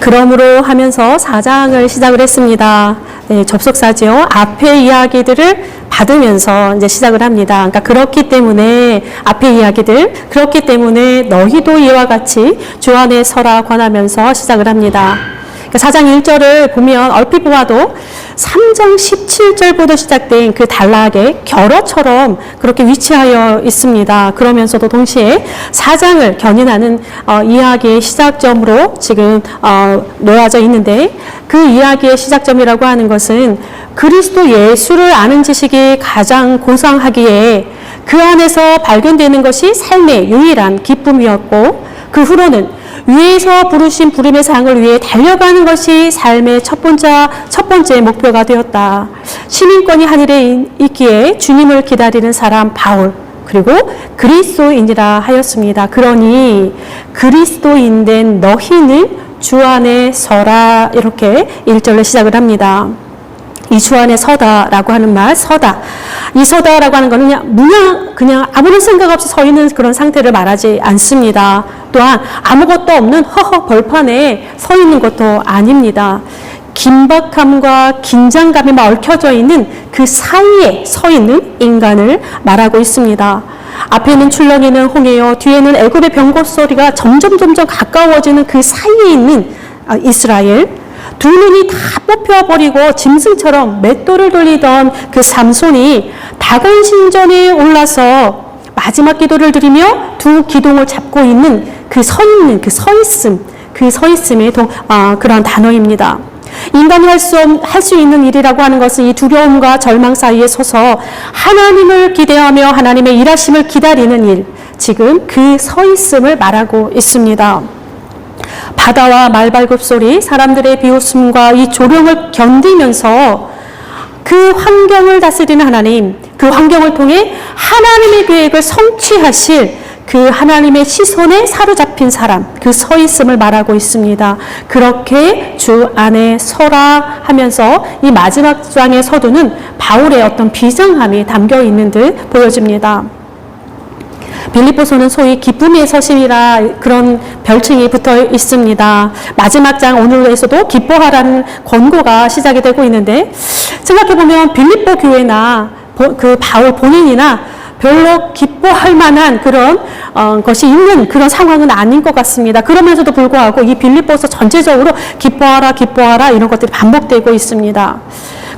그러므로 하면서 사장을 시작을 했습니다. 네, 접속사죠. 앞의 이야기들을 받으면서 이제 시작을 합니다. 그러니까 그렇기 때문에 앞의 이야기들 그렇기 때문에 너희도 이와 같이 주 안에 서라 권하면서 시작을 합니다. 그러니까 4장 1절을 보면 얼핏 보아도 3장 17절부터 시작된 그 단락의 결어처럼 그렇게 위치하여 있습니다. 그러면서도 동시에 4장을 견인하는 어, 이야기의 시작점으로 지금 어, 놓아져 있는데 그 이야기의 시작점이라고 하는 것은 그리스도 예수를 아는 지식이 가장 고상하기에 그 안에서 발견되는 것이 삶의 유일한 기쁨이었고 그 후로는 위에서 부르신 부름의 상을 위해 달려가는 것이 삶의 첫 번째, 첫 번째 목표가 되었다. 시민권이 하늘에 있기에 주님을 기다리는 사람 바울, 그리고 그리스도인이라 하였습니다. 그러니 그리스도인 된 너희는 주 안에 서라 이렇게 1절로 시작을 합니다. 이주 안에 서다라고 하는 말, 서다. 이 서다라고 하는 거는 그냥 무냥, 그냥 아무런 생각 없이 서 있는 그런 상태를 말하지 않습니다. 또한 아무것도 없는 허허 벌판에 서 있는 것도 아닙니다. 긴박함과 긴장감이 막 얽혀져 있는 그 사이에 서 있는 인간을 말하고 있습니다. 앞에는 출렁이는 홍해요. 뒤에는 애굽의 병거 소리가 점점 점점 가까워지는 그 사이에 있는 아, 이스라엘. 두 눈이 다 뽑혀버리고 짐승처럼 맷돌을 돌리던 그 삼손이 다곤 신전에 올라서 마지막 기도를 드리며 두 기둥을 잡고 있는 그 서 있는 그 서 있음, 그 서 있음의 동, 아, 그런 단어입니다. 인간이 할 수, 할수 있는 일이라고 하는 것은 이 두려움과 절망 사이에 서서 하나님을 기대하며 하나님의 일하심을 기다리는 일, 지금 그 서 있음을 말하고 있습니다. 바다와 말발굽 소리, 사람들의 비웃음과 이 조롱을 견디면서 그 환경을 다스리는 하나님, 그 환경을 통해 하나님의 계획을 성취하실 그 하나님의 시선에 사로잡힌 사람, 그 서 있음을 말하고 있습니다. 그렇게 주 안에 서라 하면서 이 마지막 장의 서두는 바울의 어떤 비장함이 담겨 있는 듯 보여집니다. 빌립보서는 소위 기쁨의 서신이라 그런 별칭이 붙어 있습니다. 마지막 장 오늘에서도 기뻐하라는 권고가 시작이 되고 있는데 생각해 보면 빌립보 교회나 그 바울 본인이나 별로 기뻐할 만한 그런 어, 것이 있는 그런 상황은 아닌 것 같습니다. 그러면서도 불구하고 이 빌립보서 전체적으로 기뻐하라, 기뻐하라 이런 것들이 반복되고 있습니다.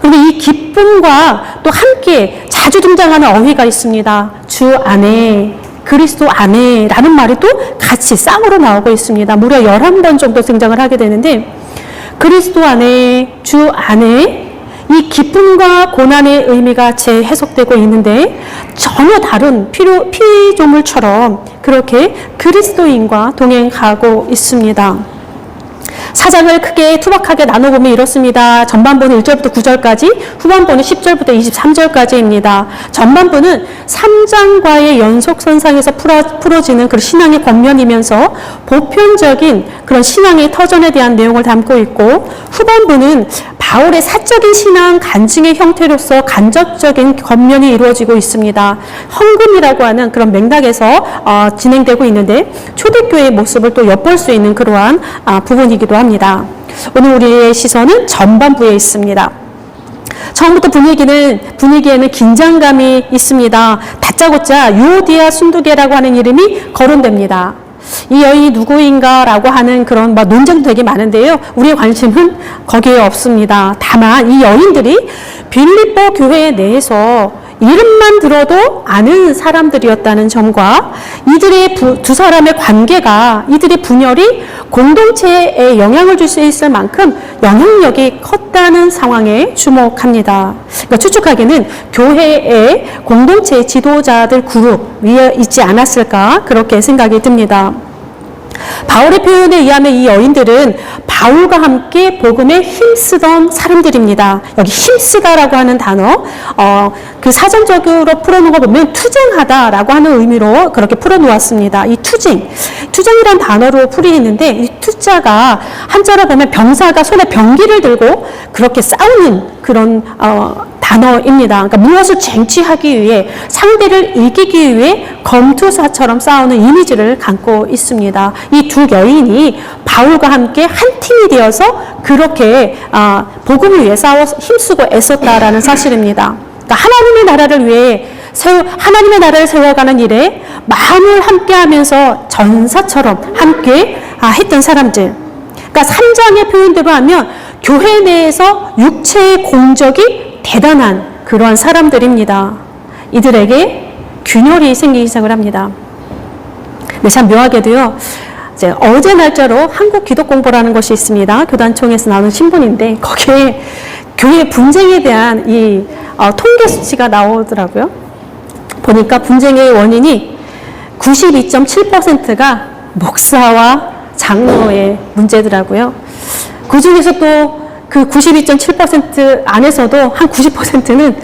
그런데 이 기쁨과 또 함께 자주 등장하는 어휘가 있습니다. 주 안에 그리스도 안에라는 말이 또 같이 쌍으로 나오고 있습니다. 무려 11번 정도 등장을 하게 되는데 그리스도 안에 주 안에 이 기쁨과 고난의 의미가 재해석되고 있는데 전혀 다른 필요, 피조물처럼 그렇게 그리스도인과 동행하고 있습니다. 사장을 크게 투박하게 나눠보면 이렇습니다. 전반부는 1절부터 9절까지, 후반부는 10절부터 23절까지입니다. 전반부는 3장과의 연속 선상에서 풀어, 풀어 지는 그런 신앙의 권면이면서 보편적인 그런 신앙의 터전에 대한 내용을 담고 있고, 후반부는 바울의 사적인 신앙 간증의 형태로서 간접적인 권면이 이루어지고 있습니다. 헌금이라고 하는 그런 맥락에서 어, 진행되고 있는데, 초대교회의 모습을 또 엿볼 수 있는 그러한 아, 부분이기도 합니다. 오늘 우리의 시선은 전반부에 있습니다. 처음부터 분위기는 분위기에는 긴장감이 있습니다. 다짜고짜 유오디아 순두개라고 하는 이름이 거론됩니다. 이 여인이 누구인가라고 하는 그런 뭐 논쟁도 되게 많은데요. 우리의 관심은 거기에 없습니다. 다만 이 여인들이 빌립보 교회 내에서 이름만 들어도 아는 사람들이었다는 점과 이들의 부, 두 사람의 관계가 이들의 분열이 공동체에 영향을 줄 수 있을 만큼 영향력이 컸다는 상황에 주목합니다. 그러니까 추측하기는 교회의 공동체 지도자들 그룹 위에 있지 않았을까 그렇게 생각이 듭니다. 바울의 표현에 의하면 이 여인들은 바울과 함께 복음에 힘쓰던 사람들입니다. 여기 힘쓰다라고 하는 단어, 어, 그 사전적으로 풀어놓은 거 보면 투쟁하다라고 하는 의미로 그렇게 풀어놓았습니다. 이 투쟁, 투쟁이란 단어로 풀이했는데 이 투자가 한자로 보면 병사가 손에 병기를 들고 그렇게 싸우는 그런 어, 단어입니다. 그러니까 무엇을 쟁취하기 위해 상대를 이기기 위해 검투사처럼 싸우는 이미지를 갖고 있습니다. 이 두 여인이 바울과 함께 한 팀이 되어서 그렇게 아, 복음을 위해 싸워 힘쓰고 애썼다라는 사실입니다. 그러니까 하나님의 나라를 위해 세워, 하나님의 나라를 세워가는 일에 마음을 함께하면서 전사처럼 함께 아, 했던 사람들. 그러니까 3장의 표현대로 하면 교회 내에서 육체의 공적이 대단한 그러한 사람들입니다. 이들에게 균열이 생기기 시작을 합니다. 근데 참 묘하게도요. 이제 어제 날짜로 한국 기독 공보라는 것이 있습니다. 교단총에서 나오는 신문인데 거기에 교회 분쟁에 대한 이 어, 통계 수치가 나오더라고요. 보니까 분쟁의 원인이 92.7%가 목사와 장로의 문제더라고요. 그 중에서 또 그 92.7% 안에서도 한 90%는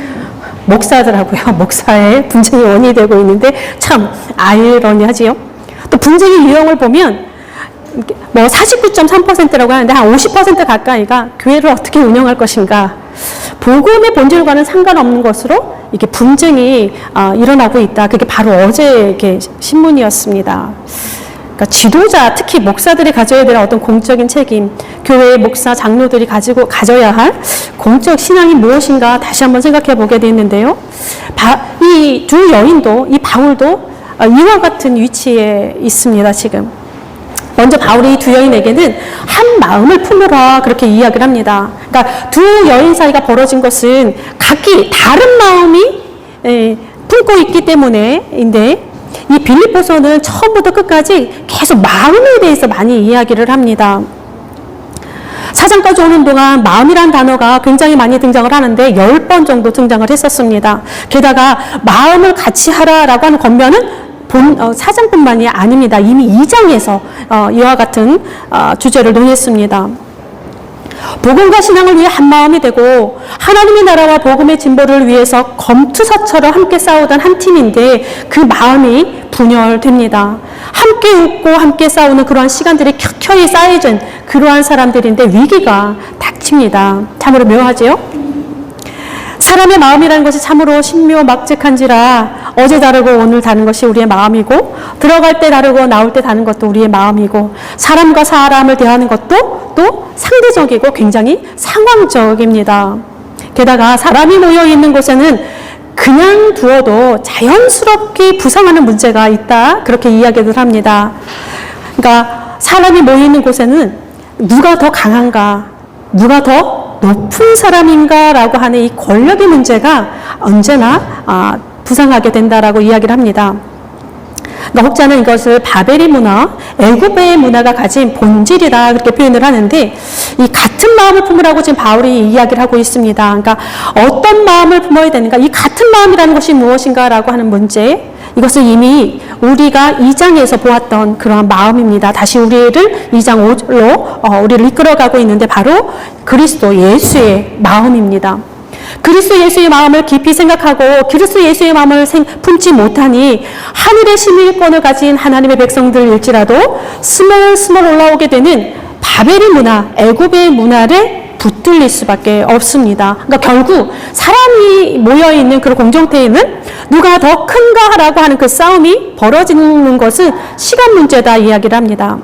목사더라고요. 목사의 분쟁의 원인이 되고 있는데 참 아이러니하지요. 또 분쟁의 유형을 보면 뭐 49.3%라고 하는데 한 50% 가까이가 교회를 어떻게 운영할 것인가. 복음의 본질과는 상관없는 것으로 이게 분쟁이 어, 일어나고 있다. 그게 바로 어제 신문이었습니다. 그러니까 지도자, 특히 목사들이 가져야 될 어떤 공적인 책임, 교회의 목사, 장로들이 가지고 가져야 할 공적 신앙이 무엇인가 다시 한번 생각해 보게 되는데요. 이 두 여인도, 이 바울도 어, 이와 같은 위치에 있습니다, 지금. 먼저 바울이 두 여인에게는 한 마음을 품으라 그렇게 이야기를 합니다. 그러니까 두 여인 사이가 벌어진 것은 각기 다른 마음이 에, 품고 있기 때문에인데 이 빌립보서는 처음부터 끝까지 계속 마음에 대해서 많이 이야기를 합니다. 사장까지 오는 동안 마음이란 단어가 굉장히 많이 등장을 하는데 열 번 정도 등장을 했었습니다. 게다가 마음을 같이 하라라고 하는 권면은 본, 어, 사장뿐만이 아닙니다. 이미 2장에서 어, 이와 같은 어, 주제를 논했습니다. 복음과 신앙을 위해 한 마음이 되고 하나님의 나라와 복음의 진보를 위해서 검투사처럼 함께 싸우던 한 팀인데 그 마음이 분열됩니다. 함께 웃고 함께 싸우는 그러한 시간들이 켜켜이 쌓여진 그러한 사람들인데 위기가 닥칩니다. 참으로 묘하지요? 사람의 마음이라는 것이 참으로 신묘막직한지라 어제 다르고 오늘 다른 것이 우리의 마음이고 들어갈 때 다르고 나올 때 다른 것도 우리의 마음이고 사람과 사람을 대하는 것도 또 상대적이고 굉장히 상황적입니다. 게다가 사람이 모여 있는 곳에는 그냥 두어도 자연스럽게 부상하는 문제가 있다 그렇게 이야기를 합니다. 그러니까 사람이 모여 있는 곳에는 누가 더 강한가, 누가 더 높은 사람인가라고 하는 이 권력의 문제가 언제나 아, 부상하게 된다라고 이야기를 합니다. 그러니까 혹자는 이것을 바벨의 문화, 애굽의 문화가 가진 본질이다 그렇게 표현을 하는데 이 같은 마음을 품으라고 지금 바울이 이야기를 하고 있습니다. 그러니까 어떤 마음을 품어야 되는가? 이 같은 마음이라는 것이 무엇인가라고 하는 문제. 이것을 이미 우리가 2장에서 보았던 그러한 마음입니다. 다시 우리를 2장 5로 어, 우리를 이끌어가고 있는데 바로 그리스도 예수의 마음입니다. 그리스도 예수의 마음을 깊이 생각하고 그리스도 예수의 마음을 생, 품지 못하니 하늘의 시민권을 가진 하나님의 백성들일지라도 스멀스멀 올라오게 되는 바벨의 문화, 애굽의 문화를 붙들릴 수밖에 없습니다. 그러니까 결국 사람이 모여 있는 그런 공정태에는 누가 더 큰가라고 하는 그 싸움이 벌어지는 것은 시간 문제다 이야기를 합니다.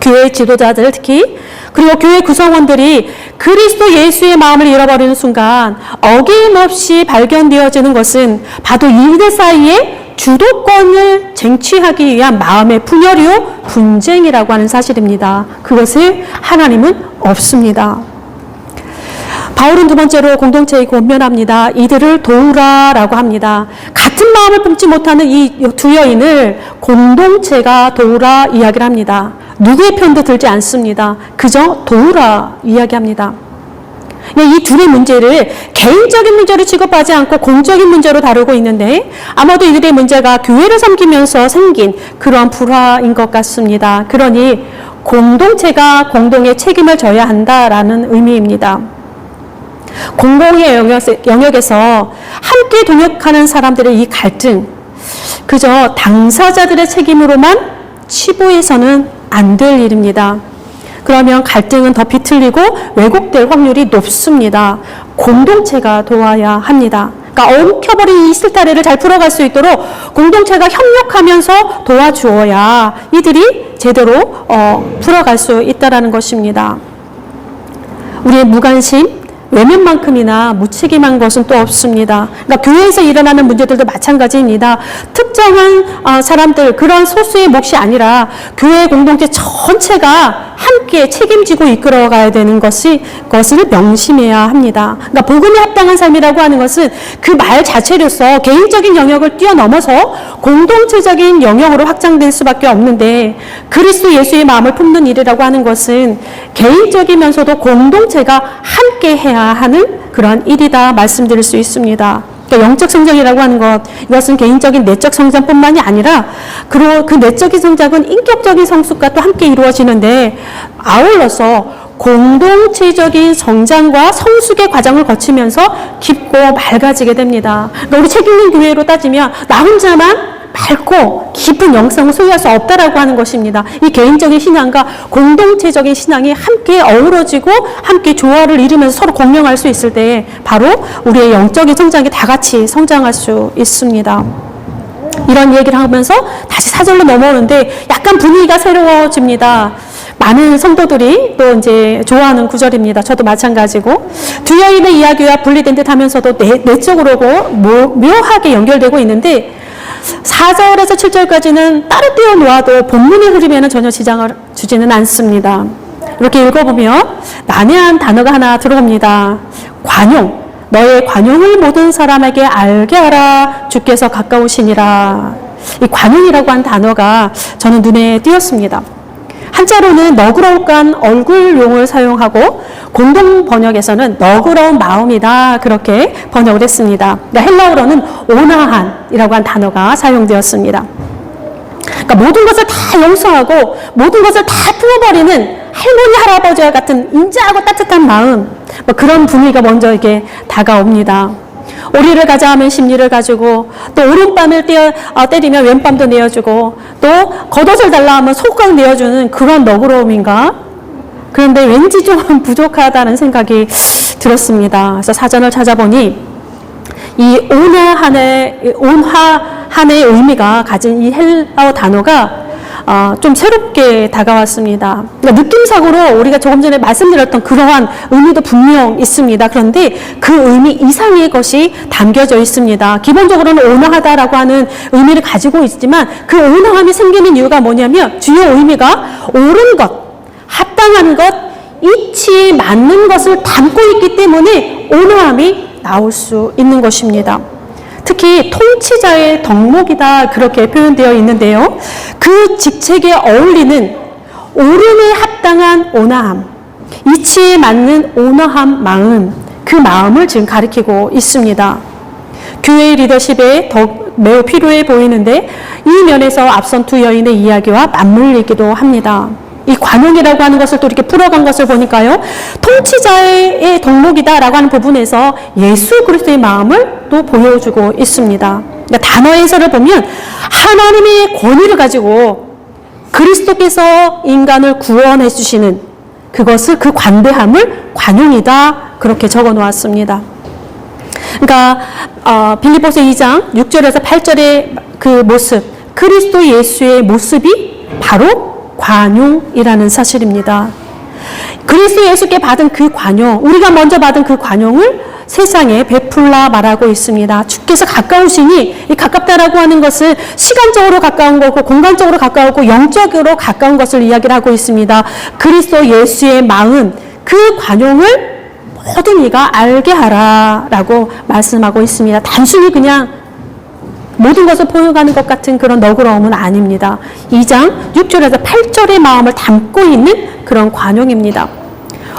교회 지도자들 특히 그리고 교회 구성원들이 그리스도 예수의 마음을 잃어버리는 순간 어김없이 발견되어지는 것은 바로 이들 사이에 주도권을 쟁취하기 위한 마음의 분열이요 분쟁이라고 하는 사실입니다. 그것을 하나님은 없습니다. 바울은 두 번째로 공동체에 권면합니다. 이들을 도우라라고 합니다. 같은 마음을 품지 못하는 이 두 여인을 공동체가 도우라 이야기를 합니다. 누구의 편도 들지 않습니다. 그저 도우라 이야기합니다. 이 둘의 문제를 개인적인 문제로 취급하지 않고 공적인 문제로 다루고 있는데 아마도 이들의 문제가 교회를 섬기면서 생긴 그러한 불화인 것 같습니다. 그러니 공동체가 공동의 책임을 져야 한다라는 의미입니다. 공공의 영역에서 함께 동역하는 사람들의 이 갈등, 그저 당사자들의 책임으로만 치부해서는 안 될 일입니다. 그러면 갈등은 더 비틀리고 왜곡될 확률이 높습니다. 공동체가 도와야 합니다. 그러니까 엉켜버린 이 실타래를 잘 풀어갈 수 있도록 공동체가 협력하면서 도와주어야 이들이 제대로 어, 풀어갈 수 있다라는 것입니다. 우리의 무관심, 외면만큼이나 무책임한 것은 또 없습니다. 그러니까 교회에서 일어나는 문제들도 마찬가지입니다. 특정한 어, 사람들, 그런 소수의 몫이 아니라 교회 공동체 전체가 함께 책임지고 이끌어가야 되는 것이 것을 명심해야 합니다. 그러니까 복음에 합당한 삶이라고 하는 것은 그 말 자체로서 개인적인 영역을 뛰어넘어서 공동체적인 영역으로 확장될 수밖에 없는데 그리스도 예수의 마음을 품는 일이라고 하는 것은 개인적이면서도 공동체가 함께 해야 하는 그러한 일이다 말씀드릴 수 있습니다. 그러니까 영적 성장이라고 하는 것, 이것은 개인적인 내적 성장뿐만이 아니라, 그리고 그 내적인 성장은 인격적인 성숙과 또 함께 이루어지는데, 아울러서 공동체적인 성장과 성숙의 과정을 거치면서 깊고 맑아지게 됩니다. 그러니까 우리 책 읽는 교회로 따지면, 나 혼자만 밝고 깊은 영성을 소유할 수 없다라고 하는 것입니다. 이 개인적인 신앙과 공동체적인 신앙이 함께 어우러지고 함께 조화를 이루면서 서로 공명할 수 있을 때 바로 우리의 영적인 성장이 다 같이 성장할 수 있습니다. 이런 얘기를 하면서 다시 사절로 넘어오는데 약간 분위기가 새로워집니다. 많은 성도들이 또 이제 좋아하는 구절입니다. 저도 마찬가지고 두 여인의 이야기와 분리된 듯 하면서도 내, 내적으로 묘하게 연결되고 있는데 4절에서 7절까지는 따로 띄워 놓아도 본문의 흐름에는 전혀 지장을 주지는 않습니다. 이렇게 읽어보면 난해한 단어가 하나 들어옵니다. 관용. 너의 관용을 모든 사람에게 알게 하라. 주께서 가까우시니라. 이 관용이라고 한 단어가 저는 눈에 띄었습니다. 한자로는 너그러울간 얼굴용을 사용하고 공동 번역에서는 너그러운 마음이다 그렇게 번역을 했습니다. 그러니까 헬라어로는 온화한이라고 한 단어가 사용되었습니다. 그러니까 모든 것을 다 용서하고 모든 것을 다 풀어버리는 할머니 할아버지와 같은 인자하고 따뜻한 마음 뭐 그런 분위기가 먼저 이게 다가옵니다. 오리를 가자 하면 심리를 가지고 또 오른밤을 떼어, 어, 때리면 왼밤도 내어주고 또 겉옷을 달라 하면 속각 내어주는 그런 너그러움인가? 그런데 왠지 좀 부족하다는 생각이 들었습니다. 그래서 사전을 찾아보니 이 온화한의 온화한의 의미가 가진 이 헬라어 단어가 어, 좀 새롭게 다가왔습니다. 그러니까 느낌상으로 우리가 조금 전에 말씀드렸던 그러한 의미도 분명 있습니다. 그런데 그 의미 이상의 것이 담겨져 있습니다. 기본적으로는 온화하다라고 하는 의미를 가지고 있지만 그 온화함이 생기는 이유가 뭐냐면 주요 의미가 옳은 것, 합당한 것, 이치에 맞는 것을 담고 있기 때문에 온화함이 나올 수 있는 것입니다. 특히 통치자의 덕목이다 그렇게 표현되어 있는데요. 그 직책에 어울리는 옳음에 합당한 온화함, 이치에 맞는 온화함 마음, 그 마음을 지금 가리키고 있습니다. 교회 리더십에 더 매우 필요해 보이는데 이 면에서 앞선 두 여인의 이야기와 맞물리기도 합니다. 이 관용이라고 하는 것을 또 이렇게 풀어간 것을 보니까요. 통치자의 덕목이다라고 하는 부분에서 예수 그리스도의 마음을 또 보여주고 있습니다. 그러니까 단어 해설을 보면 하나님의 권위를 가지고 그리스도께서 인간을 구원해 주시는 그것을 그 관대함을 관용이다 그렇게 적어 놓았습니다. 그러니까 어, 빌리보스 2장 6절에서 8절의 그 모습 그리스도 예수의 모습이 바로 관용이라는 사실입니다. 그리스도 예수께 받은 그 관용, 우리가 먼저 받은 그 관용을 세상에 베풀라 말하고 있습니다. 주께서 가까우시니 이 가깝다라고 하는 것은 시간적으로 가까운 거고 공간적으로 가까우고 영적으로 가까운 것을 이야기를 하고 있습니다. 그리스도 예수의 마음, 그 관용을 모든 이가 알게 하라라고 말씀하고 있습니다. 단순히 그냥 모든 것을 포용하는 것 같은 그런 너그러움은 아닙니다. 2장 6절에서 8절의 마음을 담고 있는 그런 관용입니다.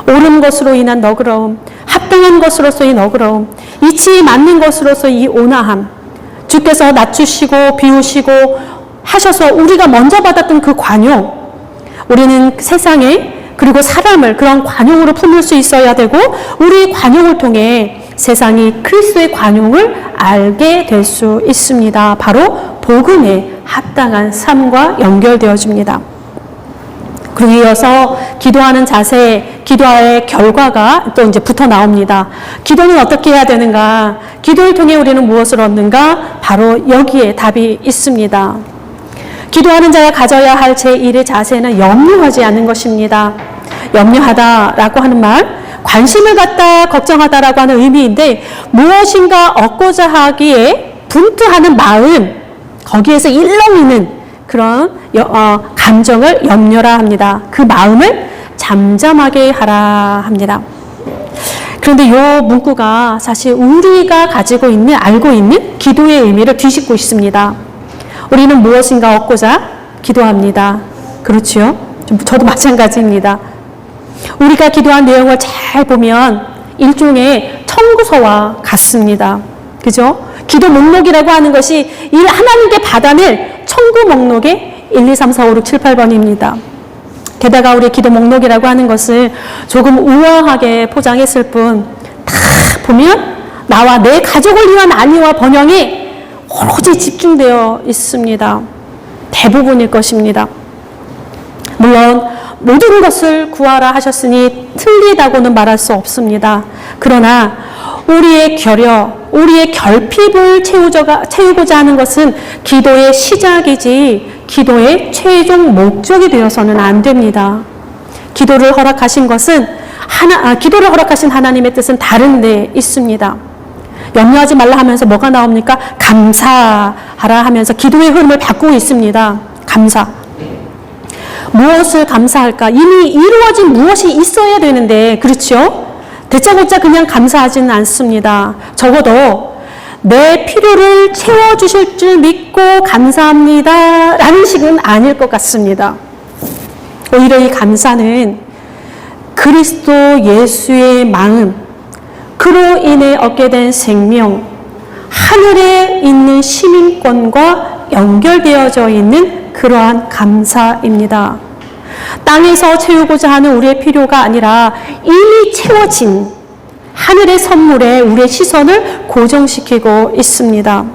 옳은 것으로 인한 너그러움, 합당한 것으로서의 너그러움, 이치에 맞는 것으로서의 이 온화함, 주께서 낮추시고 비우시고 하셔서 우리가 먼저 받았던 그 관용, 우리는 세상에 그리고 사람을 그런 관용으로 품을 수 있어야 되고 우리 관용을 통해 세상이 그리스도의 관용을 알게 될 수 있습니다. 바로 복음에 합당한 삶과 연결되어집니다. 그리고 이어서 기도하는 자세, 기도의 결과가 또 이제 붙어 나옵니다. 기도는 어떻게 해야 되는가? 기도를 통해 우리는 무엇을 얻는가? 바로 여기에 답이 있습니다. 기도하는 자가 가져야 할 제1의 자세는 염려하지 않는 것입니다. 염려하다라고 하는 말, 관심을 갖다 걱정하다라고 하는 의미인데 무엇인가 얻고자 하기에 분투하는 마음, 거기에서 일렁이는 그런 여- 어, 감정을 염려라 합니다. 그 마음을 잠잠하게 하라 합니다. 그런데 이 문구가 사실 우리가 가지고 있는 알고 있는 기도의 의미를 뒤집고 있습니다. 우리는 무엇인가 얻고자 기도합니다. 좀 저도 마찬가지입니다. 우리가 기도한 내용을 잘 보면 일종의 청구서와 같습니다. 그죠? 기도 목록이라고 하는 것이 이 하나님께 받아낼 청구 목록의 1, 2, 3, 4, 5, 6, 7, 8번입니다. 게다가 우리 기도 목록이라고 하는 것을 조금 우아하게 포장했을 뿐, 다 보면 나와 내 가족을 위한 안위와 번영이 오로지 집중되어 있습니다. 대부분일 것입니다. 물론 모든 것을 구하라 하셨으니 틀리다고는 말할 수 없습니다. 그러나 우리의 결여, 우리의 결핍을 채우고자 하는 것은 기도의 시작이지 기도의 최종 목적이 되어서는 안 됩니다. 기도를 허락하신 것은 하나, 아, 기도를 허락하신 하나님의 뜻은 다른 데 있습니다. 염려하지 말라 하면서 뭐가 나옵니까? 감사하라 하면서 기도의 흐름을 바꾸고 있습니다. 감사. 무엇을 감사할까? 이미 이루어진 무엇이 있어야 되는데, 그렇죠? 대짜고짜 그냥 감사하지는 않습니다. 적어도 내 필요를 채워주실 줄 믿고 감사합니다. 라는 식은 아닐 것 같습니다. 오히려 이 감사는 그리스도 예수의 마음, 그로 인해 얻게 된 생명, 하늘에 있는 시민권과 연결되어져 있는 그러한 감사입니다. 땅에서 채우고자 하는 우리의 필요가 아니라 이미 채워진 하늘의 선물에 우리의 시선을 고정시키고 있습니다.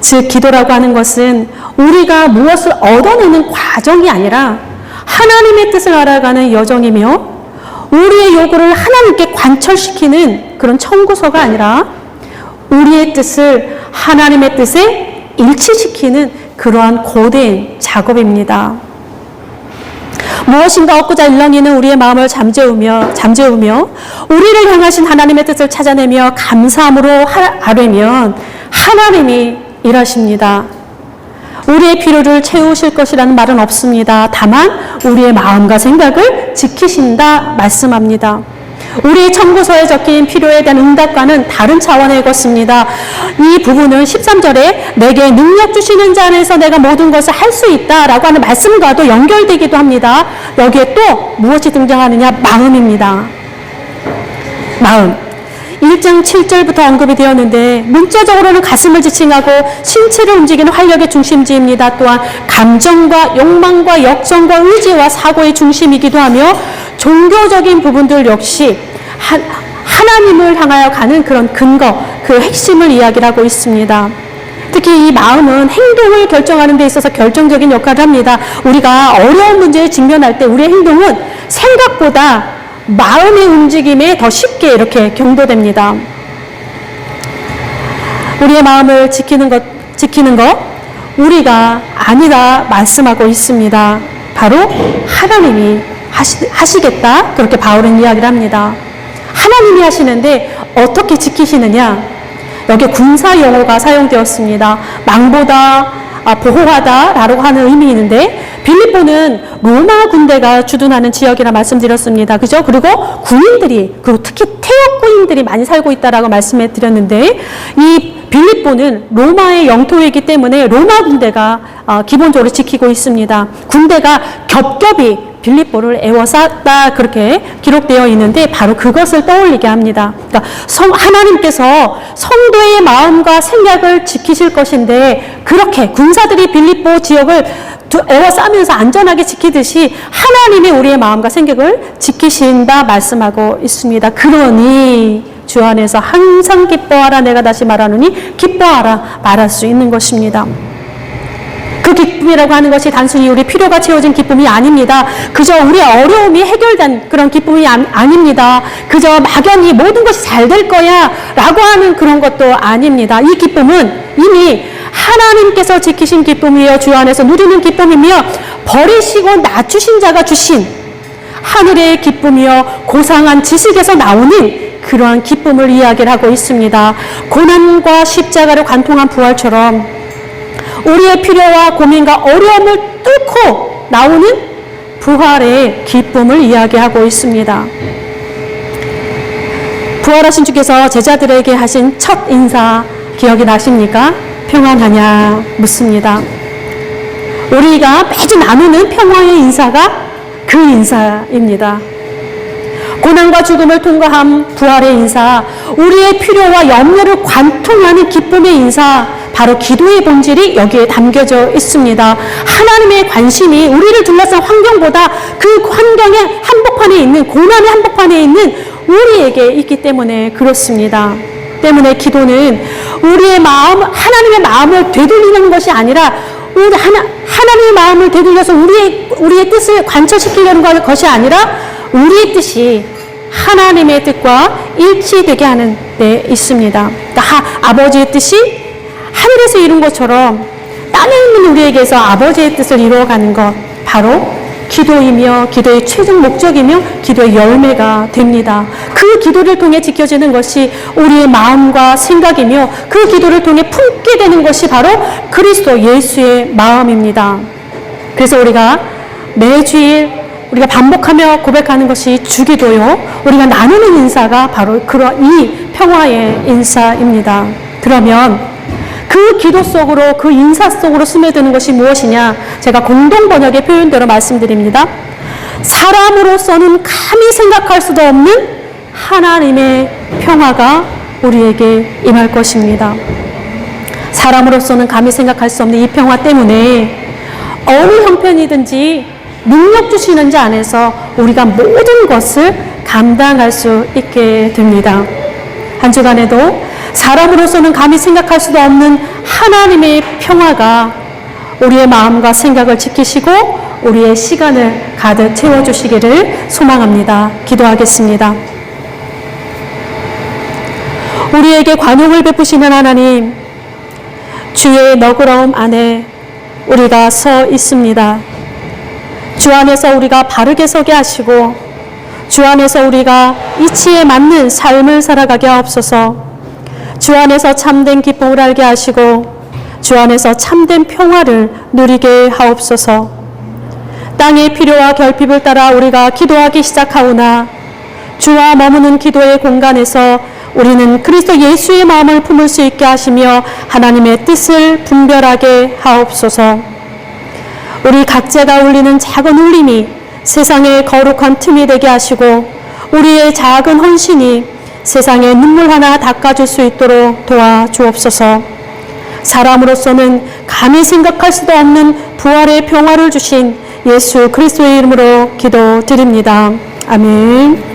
즉, 기도라고 하는 것은 우리가 무엇을 얻어내는 과정이 아니라 하나님의 뜻을 알아가는 여정이며 우리의 요구를 하나님께 관철시키는 그런 청구서가 아니라 우리의 뜻을 하나님의 뜻에 일치시키는 그러한 고된 작업입니다. 무엇인가 얻고자 일렁이는 우리의 마음을 잠재우며 잠재우며 우리를 향하신 하나님의 뜻을 찾아내며 감사함으로 아뢰면 하나님이 일하십니다. 우리의 필요를 채우실 것이라는 말은 없습니다. 다만 우리의 마음과 생각을 지키신다 말씀합니다. 우리 청구서에 적힌 필요에 대한 응답과는 다른 차원의 것입니다. 이 부분은 13절에 내게 능력 주시는 자 안에서 내가 모든 것을 할 수 있다라고 하는 말씀과도 연결되기도 합니다. 여기에 또 무엇이 등장하느냐? 마음입니다. 마음. 1장 7절부터 언급이 되었는데 문자적으로는 가슴을 지칭하고 신체를 움직이는 활력의 중심지입니다. 또한 감정과 욕망과 역정과 의지와 사고의 중심이기도 하며 종교적인 부분들 역시 하, 하나님을 향하여 가는 그런 근거, 그 핵심을 이야기하고 있습니다. 특히 이 마음은 행동을 결정하는 데 있어서 결정적인 역할을 합니다. 우리가 어려운 문제에 직면할 때 우리의 행동은 생각보다 마음의 움직임에 더 쉽게 이렇게 경도됩니다. 우리의 마음을 지키는 것, 지키는 것, 우리가 아니라 말씀하고 있습니다. 바로 하나님이 하시, 하시겠다. 그렇게 바울은 이야기를 합니다. 하나님이 하시는데 어떻게 지키시느냐? 여기 군사 용어가 사용되었습니다. 망보다 아, 보호하다라고 하는 의미 있는데 빌립보는 로마 군대가 주둔하는 지역이라 말씀드렸습니다. 그죠? 그리고 군인들이 그리고 특히 태역 군인들이 많이 살고 있다라고 말씀해 드렸는데 이 빌립보는 로마의 영토이기 때문에 로마 군대가 어, 기본적으로 지키고 있습니다. 군대가 겹겹이 빌립보를 애워쌌다 그렇게 기록되어 있는데 바로 그것을 떠올리게 합니다. 그러니까 성 하나님께서 성도의 마음과 생각을 지키실 것인데 그렇게 군사들이 빌립보 지역을 애워싸면서 안전하게 지키듯이 하나님이 우리의 마음과 생각을 지키신다 말씀하고 있습니다. 그러니 주 안에서 항상 기뻐하라 내가 다시 말하노니 기뻐하라 말할 수 있는 것입니다. 그 기쁨이라고 하는 것이 단순히 우리 필요가 채워진 기쁨이 아닙니다. 그저 우리 어려움이 해결된 그런 기쁨이 아, 닙니다 그저 막연히 모든 것이 잘 될 거야 라고 하는 그런 것도 아닙니다. 이 기쁨은 이미 하나님께서 지키신 기쁨이요 주 안에서 누리는 기쁨이며 버리시고 낮추신 자가 주신 하늘의 기쁨이요 고상한 지식에서 나오는 그러한 기쁨을 이야기를 하고 있습니다. 고난과 십자가를 관통한 부활처럼 우리의 필요와 고민과 어려움을 뚫고 나오는 부활의 기쁨을 이야기하고 있습니다. 부활하신 주께서 제자들에게 하신 첫 인사 기억이 나십니까? 평안하냐 묻습니다. 우리가 매주 나누는 평화의 인사가 그 인사입니다. 고난과 죽음을 통과한 부활의 인사, 우리의 필요와 염려를 관통하는 기쁨의 인사, 바로 기도의 본질이 여기에 담겨져 있습니다. 하나님의 관심이 우리를 둘러싼 환경보다 그 환경의 한복판에 있는, 고난의 한복판에 있는 우리에게 있기 때문에 그렇습니다. 때문에 기도는 우리의 마음, 하나님의 마음을 되돌리는 것이 아니라 우리 하나, 하나님의 마음을 되돌려서 우리의, 우리의 뜻을 관철시키려는 것이 아니라 우리의 뜻이 하나님의 뜻과 일치되게 하는 데 있습니다. 그러니까 하, 아버지의 뜻이 하늘에서 이룬 것처럼 땅에 있는 우리에게서 아버지의 뜻을 이루어가는 것 바로 기도이며 기도의 최종 목적이며 기도의 열매가 됩니다. 그 기도를 통해 지켜지는 것이 우리의 마음과 생각이며 그 기도를 통해 품게 되는 것이 바로 그리스도 예수의 마음입니다. 그래서 우리가 매주일 우리가 반복하며 고백하는 것이 주기도요. 우리가 나누는 인사가 바로 그런 이 평화의 인사입니다. 그러면 그 기도 속으로 그 인사 속으로 스며드는 것이 무엇이냐? 제가 공동 번역의 표현대로 말씀드립니다. 사람으로서는 감히 생각할 수도 없는 하나님의 평화가 우리에게 임할 것입니다. 사람으로서는 감히 생각할 수 없는 이 평화 때문에 어느 형편이든지 능력 주시는 자 안에서 우리가 모든 것을 감당할 수 있게 됩니다. 한 주간에도 사람으로서는 감히 생각할 수도 없는 하나님의 평화가 우리의 마음과 생각을 지키시고 우리의 시간을 가득 채워주시기를 소망합니다. 기도하겠습니다. 우리에게 관용을 베푸시는 하나님, 주의 너그러움 안에 우리가 서 있습니다. 주 안에서 우리가 바르게 서게 하시고, 주 안에서 우리가 이치에 맞는 삶을 살아가게 하옵소서, 주 안에서 참된 기쁨을 알게 하시고, 주 안에서 참된 평화를 누리게 하옵소서, 땅의 필요와 결핍을 따라 우리가 기도하기 시작하오나, 주와 머무는 기도의 공간에서 우리는 그리스도 예수의 마음을 품을 수 있게 하시며 하나님의 뜻을 분별하게 하옵소서. 우리 각자가 울리는 작은 울림이 세상의 거룩한 틈이 되게 하시고 우리의 작은 헌신이 세상의 눈물 하나 닦아줄 수 있도록 도와주옵소서. 사람으로서는 감히 생각할 수도 없는 부활의 평화를 주신 예수 그리스도의 이름으로 기도드립니다. 아멘.